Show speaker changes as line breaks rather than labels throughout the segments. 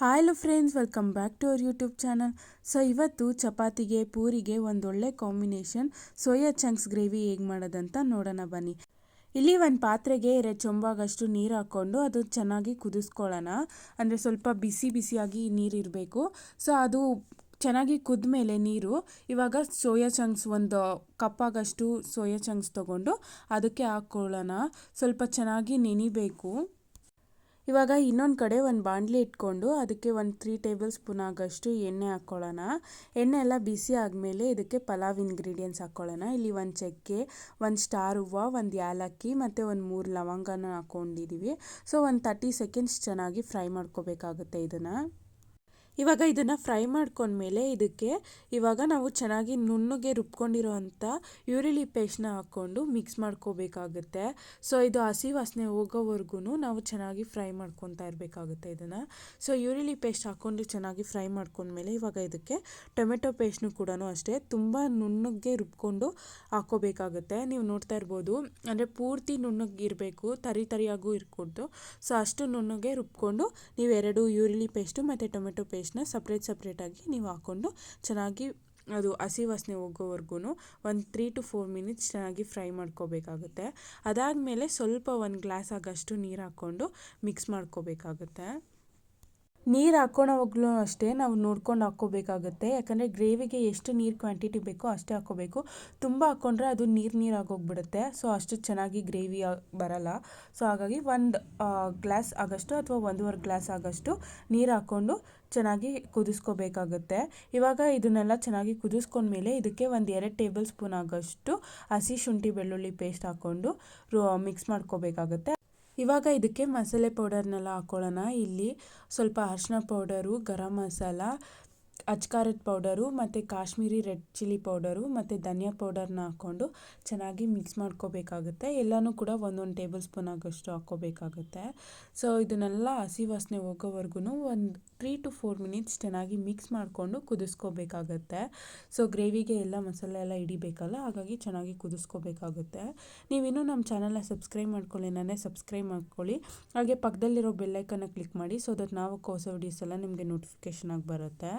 Hello friends welcome back to our YouTube channel so ಇವತ್ತು ಚಪಾತಿಗೆ, ಪೂರಿಗೆ ಒಂದೊಳ್ಳೆ ಕಾಂಬಿನೇಷನ್ ಸೋಯಾ ಚಂಕ್ಸ್ ಗ್ರೇವಿ ಹೇಗೆ ಮಾಡೋದಂತ ನೋಡೋಣ ಬನ್ನಿ. ಇಲ್ಲಿ ಒಂದು ಪಾತ್ರೆಗೆ ಎರಡು ಚೊಂಬಾಗಷ್ಟು ನೀರು ಹಾಕ್ಕೊಂಡು ಅದು ಚೆನ್ನಾಗಿ ಕುದಿಸ್ಕೊಳ್ಳೋಣ. ಅಂದರೆ ಸ್ವಲ್ಪ ಬಿಸಿ ಬಿಸಿಯಾಗಿ ನೀರು ಇರಬೇಕು. ಸೊ ಅದು ಚೆನ್ನಾಗಿ ಕುದ್ಮೇಲೆ ನೀರು. ಇವಾಗ ಸೋಯಾ ಚಂಕ್ಸ್ ಒಂದು ಕಪ್ಪಾಗಷ್ಟು ಸೋಯಾ ಚಂಕ್ಸ್ ತೊಗೊಂಡು ಅದಕ್ಕೆ ಹಾಕ್ಕೊಳ್ಳೋಣ ಸ್ವಲ್ಪ ಚೆನ್ನಾಗಿ ನೆನಿಬೇಕು. ಇವಾಗ ಇನ್ನೊಂದು ಕಡೆ ಒಂದು ಬಾಣಲಿ ಇಟ್ಕೊಂಡು ಅದಕ್ಕೆ ಒಂದು ತ್ರೀ ಟೇಬಲ್ ಸ್ಪೂನ್ ಆಗಷ್ಟು ಎಣ್ಣೆ ಹಾಕ್ಕೊಳ್ಳೋಣ ಎಣ್ಣೆ ಎಲ್ಲ ಬಿಸಿ ಆದಮೇಲೆ ಇದಕ್ಕೆ ಪಲಾವ್ ಇಂಗ್ರೀಡಿಯೆಂಟ್ಸ್ ಹಾಕ್ಕೊಳ್ಳೋಣ ಇಲ್ಲಿ ಒಂದು ಚಕ್ಕೆ, ಒಂದು ಸ್ಟಾರ್ ಹೂವು, ಒಂದು ಏಲಕ್ಕಿ ಮತ್ತು ಒಂದು ಮೂರು ಲವಂಗನ ಹಾಕ್ಕೊಂಡಿದ್ದೀವಿ ಸೊ ಒಂದು ತರ್ಟಿ ಸೆಕೆಂಡ್ಸ್ ಚೆನ್ನಾಗಿ ಫ್ರೈ ಮಾಡ್ಕೋಬೇಕಾಗುತ್ತೆ ಇದನ್ನು. ಇವಾಗ ಇದನ್ನು ಫ್ರೈ ಮಾಡ್ಕೊಂಡ್ಮೇಲೆ ಇದಕ್ಕೆ ಇವಾಗ ನಾವು ಚೆನ್ನಾಗಿ ನುಣ್ಣಗೆ ರುಬ್ಕೊಂಡಿರೋ ಅಂಥ ಈರುಳ್ಳಿ ಪೇಸ್ಟ್ನ ಹಾಕ್ಕೊಂಡು ಮಿಕ್ಸ್ ಮಾಡ್ಕೋಬೇಕಾಗುತ್ತೆ. ಸೊ, ಇದು ಹಸಿ ವಾಸನೆ ಹೋಗೋವರೆಗೂ ನಾವು ಚೆನ್ನಾಗಿ ಫ್ರೈ ಮಾಡ್ಕೊತಾ ಇರಬೇಕಾಗುತ್ತೆ ಇದನ್ನು. ಸೊ, ಈರುಳ್ಳಿ ಪೇಸ್ಟ್ ಹಾಕ್ಕೊಂಡು ಚೆನ್ನಾಗಿ ಫ್ರೈ ಮಾಡ್ಕೊಂಡ್ಮೇಲೆ ಇವಾಗ ಇದಕ್ಕೆ ಟೊಮೆಟೊ ಪೇಸ್ಟ್ನು ಕೂಡ ಅಷ್ಟೇ ತುಂಬ ನುಣ್ಣಗೆ ರುಬ್ಕೊಂಡು ಹಾಕ್ಕೋಬೇಕಾಗುತ್ತೆ. ನೀವು ನೋಡ್ತಾ ಇರ್ಬೋದು, ಅಂದರೆ ಪೂರ್ತಿ ನುಣ್ಣಗೆ ಇರಬೇಕು, ತರಿ ತರಿಯಾಗೂ ಇರ್ಕೊಡ್ದು. ಸೊ, ಅಷ್ಟು ನುಣ್ಣಗೆ ರುಬ್ಕೊಂಡು ನೀವು ಎರಡು ಈರುಳ್ಳಿ ಪೇಸ್ಟು ಮತ್ತು ಟೊಮೆಟೊ ಪೇಸ್ಟ್ ಪೇಸ್ಟ್ನ ಸಪ್ರೇಟ್ ಸಪ್ರೇಟಾಗಿ ನೀವು ಹಾಕ್ಕೊಂಡು ಚೆನ್ನಾಗಿ ಅದು ಹಸಿ ವಾಸನೆ ಹೋಗೋವರೆಗೂ ಒಂದು ತ್ರೀ ಟು ಫೋರ್ ಮಿನಿಟ್ಸ್ ಚೆನ್ನಾಗಿ ಫ್ರೈ ಮಾಡ್ಕೋಬೇಕಾಗುತ್ತೆ. ಅದಾದಮೇಲೆ ಸ್ವಲ್ಪ ಒಂದು ಗ್ಲಾಸ್ ಆಗಷ್ಟು ನೀರು ಹಾಕ್ಕೊಂಡು ಮಿಕ್ಸ್ ಮಾಡ್ಕೋಬೇಕಾಗುತ್ತೆ. ನೀರು ಹಾಕ್ಕೊಳೋವಾಗ್ಲೂ ಅಷ್ಟೇ ನಾವು ನೋಡ್ಕೊಂಡು ಹಾಕ್ಕೋಬೇಕಾಗುತ್ತೆ. ಯಾಕಂದರೆ ಗ್ರೇವಿಗೆ ಎಷ್ಟು ನೀರು ಕ್ವಾಂಟಿಟಿ ಬೇಕೋ ಅಷ್ಟೇ ಹಾಕ್ಕೋಬೇಕು. ತುಂಬ ಹಾಕ್ಕೊಂಡ್ರೆ ಅದು ನೀರು ನೀರು ಆಗೋಗ್ಬಿಡುತ್ತೆ. ಸೊ ಅಷ್ಟು ಚೆನ್ನಾಗಿ ಗ್ರೇವಿ ಬರಲ್ಲ. ಸೊ ಹಾಗಾಗಿ ಒಂದು ಗ್ಲಾಸ್ ಆಗೋಷ್ಟು ಅಥವಾ ಒಂದೂವರೆ ಗ್ಲಾಸ್ ಆಗೋಷ್ಟು ನೀರು ಹಾಕ್ಕೊಂಡು ಚೆನ್ನಾಗಿ ಕುದಿಸ್ಕೋಬೇಕಾಗುತ್ತೆ. ಇವಾಗ ಇದನ್ನೆಲ್ಲ ಚೆನ್ನಾಗಿ ಕುದಿಸ್ಕೊಂಡ್ಮೇಲೆ ಇದಕ್ಕೆ ಒಂದು ಎರಡು ಟೇಬಲ್ ಸ್ಪೂನ್ ಆಗೋಷ್ಟು ಹಸಿ ಶುಂಠಿ ಬೆಳ್ಳುಳ್ಳಿ ಪೇಸ್ಟ್ ಹಾಕ್ಕೊಂಡು ಮಿಕ್ಸ್ ಮಾಡ್ಕೋಬೇಕಾಗುತ್ತೆ. ಇವಾಗ ಇದಕ್ಕೆ ಮಸಾಲೆ ಪೌಡರ್ನೆಲ್ಲ ಹಾಕ್ಕೊಳ್ಳೋಣ ಇಲ್ಲಿ ಸ್ವಲ್ಪ ಅರಿಶಿನ ಪೌಡರು ಗರಂ ಮಸಾಲ ಅಚ್ಕಾರದ ಪೌಡರು ಮತ್ತು ಕಾಶ್ಮೀರಿ ರೆಡ್ ಚಿಲ್ಲಿ ಪೌಡರು ಮತ್ತು ಧನಿಯಾ ಪೌಡರ್ನ ಹಾಕ್ಕೊಂಡು ಚೆನ್ನಾಗಿ ಮಿಕ್ಸ್ ಮಾಡ್ಕೋಬೇಕಾಗುತ್ತೆ. ಎಲ್ಲನೂ ಕೂಡ ಒಂದೊಂದು ಟೇಬಲ್ ಸ್ಪೂನ್ ಆಗೋಷ್ಟು ಹಾಕ್ಕೋಬೇಕಾಗುತ್ತೆ. ಸೊ, ಇದನ್ನೆಲ್ಲ ಹಸಿ ವಾಸನೆ ಹೋಗೋವರೆಗೂ ಒಂದು ತ್ರೀ ಟು ಫೋರ್ ಮಿನಿಟ್ಸ್ ಚೆನ್ನಾಗಿ ಮಿಕ್ಸ್ ಮಾಡಿಕೊಂಡು ಕುದಿಸ್ಕೋಬೇಕಾಗತ್ತೆ. ಸೊ, ಗ್ರೇವಿಗೆ ಎಲ್ಲ ಮಸಾಲೆ ಎಲ್ಲ ಹಿಡಿಬೇಕಲ್ಲ, ಹಾಗಾಗಿ ಚೆನ್ನಾಗಿ ಕುದಿಸ್ಕೋಬೇಕಾಗುತ್ತೆ. ನೀವಿನ್ನೂ ನಮ್ಮ ಚಾನಲ್ನ ಸಬ್ಸ್ಕ್ರೈಬ್ ಮಾಡ್ಕೊಳ್ಳಿ ನಾನೇ ಸಬ್ಸ್ಕ್ರೈಬ್ ಮಾಡ್ಕೊಳ್ಳಿ. ಹಾಗೆ ಪಕ್ಕದಲ್ಲಿರೋ ಬೆಲ್ಲೈಕನ್ನ ಕ್ಲಿಕ್ ಮಾಡಿ ಸೊ ದಟ್ ನಾವು ಹೊಸ ವಿಡಿಯೋಸ್ ಎಲ್ಲ ನಿಮಗೆ ನೋಟಿಫಿಕೇಷನ್ ಆಗಿ ಬರುತ್ತೆ.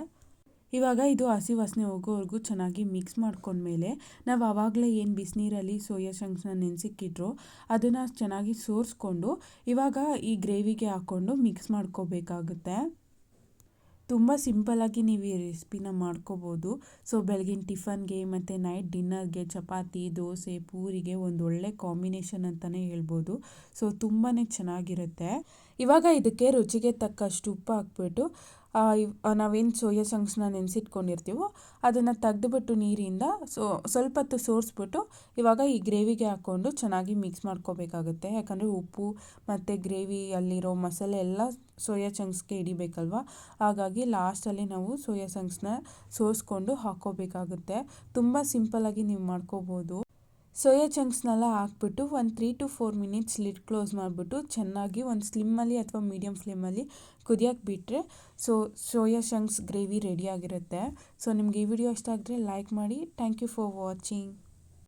ಇವಾಗ ಇದು ಹಸಿ ವಾಸನೆ ಹೋಗೋವರೆಗೂ ಚೆನ್ನಾಗಿ ಮಿಕ್ಸ್ ಮಾಡ್ಕೊಂಡ್ಮೇಲೆ ನಾವು ಆವಾಗಲೇ ಏನು ಬಿಸಿನೀರಲ್ಲಿ ಸೋಯಾ ಶಂಕ್ಸ್ನ ನೆನೆಸಿಕ್ಕಿಟ್ರು, ಅದನ್ನು ಚೆನ್ನಾಗಿ ಸೋರಿಸ್ಕೊಂಡು ಇವಾಗ ಈ ಗ್ರೇವಿಗೆ ಹಾಕ್ಕೊಂಡು ಮಿಕ್ಸ್ ಮಾಡ್ಕೋಬೇಕಾಗುತ್ತೆ. ತುಂಬ ಸಿಂಪಲ್ಲಾಗಿ ನೀವು ಈ ರೆಸಿಪಿನ ಮಾಡ್ಕೋಬೋದು. ಸೊ ಬೆಳಗಿನ ಟಿಫನ್ಗೆ ಮತ್ತು ನೈಟ್ ಡಿನ್ನರ್ಗೆ ಚಪಾತಿ, ದೋಸೆ, ಪೂರಿಗೆ ಒಂದು ಒಳ್ಳೆ ಕಾಂಬಿನೇಷನ್ ಅಂತಲೇ ಹೇಳ್ಬೋದು. ಸೊ ತುಂಬಾ ಚೆನ್ನಾಗಿರುತ್ತೆ. ಇವಾಗ ಇದಕ್ಕೆ ರುಚಿಗೆ ತಕ್ಕಷ್ಟು ಉಪ್ಪು ಹಾಕ್ಬಿಟ್ಟು ನಾವೇನು ಸೋಯಾ ಚಂಕ್ಸ್ನ ನೆನೆಸಿಟ್ಕೊಂಡಿರ್ತೀವೋ ಅದನ್ನು ತೆಗೆದುಬಿಟ್ಟು ನೀರಿಂದ ಸೊ, ಸ್ವಲ್ಪ ಹೊತ್ತು ಸೋರಿಸ್ಬಿಟ್ಟು ಇವಾಗ ಈ ಗ್ರೇವಿಗೆ ಹಾಕ್ಕೊಂಡು ಚೆನ್ನಾಗಿ ಮಿಕ್ಸ್ ಮಾಡ್ಕೋಬೇಕಾಗುತ್ತೆ. ಯಾಕಂದರೆ ಉಪ್ಪು ಮತ್ತು ಗ್ರೇವಿ ಅಲ್ಲಿರೋ ಮಸಾಲೆ ಎಲ್ಲ ಸೋಯಾ ಚಂಕ್ಸ್ಗೆ ಹಿಡಿಬೇಕಲ್ವ? ಹಾಗಾಗಿ ಲಾಸ್ಟಲ್ಲಿ ನಾವು ಸೋಯಾ ಚಂಕ್ಸ್ನ ಸೋಸ್ಕೊಂಡು ಹಾಕ್ಕೋಬೇಕಾಗುತ್ತೆ. ತುಂಬ ಸಿಂಪಲ್ಲಾಗಿ ನೀವು ಮಾಡ್ಕೋಬೋದು. ಸೋಯಾ ಚಂಕ್ಸ್ನೆಲ್ಲ ಹಾಕ್ಬಿಟ್ಟು ಒಂದು three to four minutes lid close ಮಾಡಿಬಿಟ್ಟು ಚೆನ್ನಾಗಿ ಒಂದು ಸ್ಲಿಮ್ಮಲ್ಲಿ ಅಥವಾ ಮೀಡಿಯಮ್ ಫ್ಲೇಮಲ್ಲಿ ಕುದಿಯೋಕ್ಕೆ ಬಿಟ್ಟರೆ ಸೊ, ಸೋಯಾ ಚಂಕ್ಸ್ ಗ್ರೇವಿ ರೆಡಿಯಾಗಿರುತ್ತೆ ಸೊ, ನಿಮಗೆ ಈ ವಿಡಿಯೋ ಇಷ್ಟ ಆದರೆ ಲೈಕ್ ಮಾಡಿ. Thank you for watching